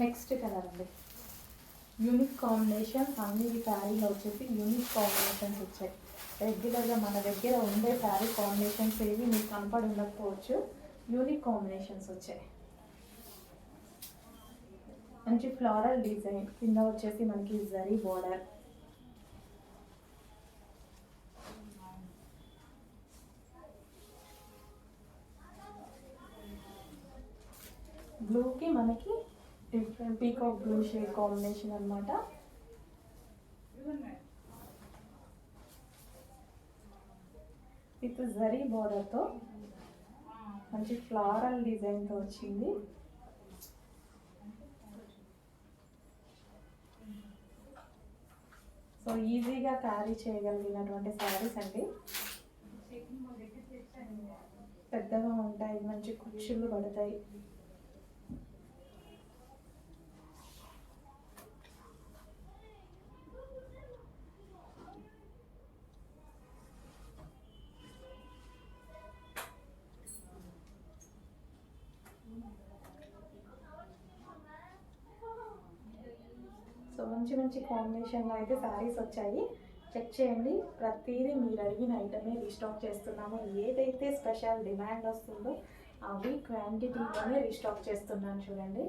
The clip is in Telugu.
నెక్స్ట్ కలర్ అండి యూనిక్ కాంబినేషన్ అన్ని శారీలో వచ్చేసి యూనిక్ కాంబినేషన్స్ వచ్చాయి. రెగ్యులర్గా మన దగ్గర ఉండే శారీ కాంబినేషన్స్ ఏవి మీకు కనపడి ఉండకపోవచ్చు యూనిక్ కాంబినేషన్స్ వచ్చాయి. మంచి ఫ్లారల్ డిజైన్ కింద వచ్చేసి మనకి జరీ బోర్డర్ బ్లూకి మనకి different peacock blue shade combination అనమాట విత్ జరీ బార్డర్తో మంచి ఫ్లారల్ డిజైన్తో వచ్చింది. సో ఈజీగా క్యారీ చేయగలిగినటువంటి శారీస్ అండి. పెద్దగా ఉంటాయి మంచి కుర్చీలు పడతాయి. సో మంచి మంచి కాంబినేషన్లో అయితే శారీస్ వచ్చాయి. చెక్ చేయండి. ప్రతిదీ మీరు అడిగిన ఐటమే రీస్టాక్ చేస్తున్నాము. ఏదైతే స్పెషల్ డిమాండ్ వస్తుందో అవి క్వాంటిటీలోనే రీస్టాక్ చేస్తున్నాను చూడండి.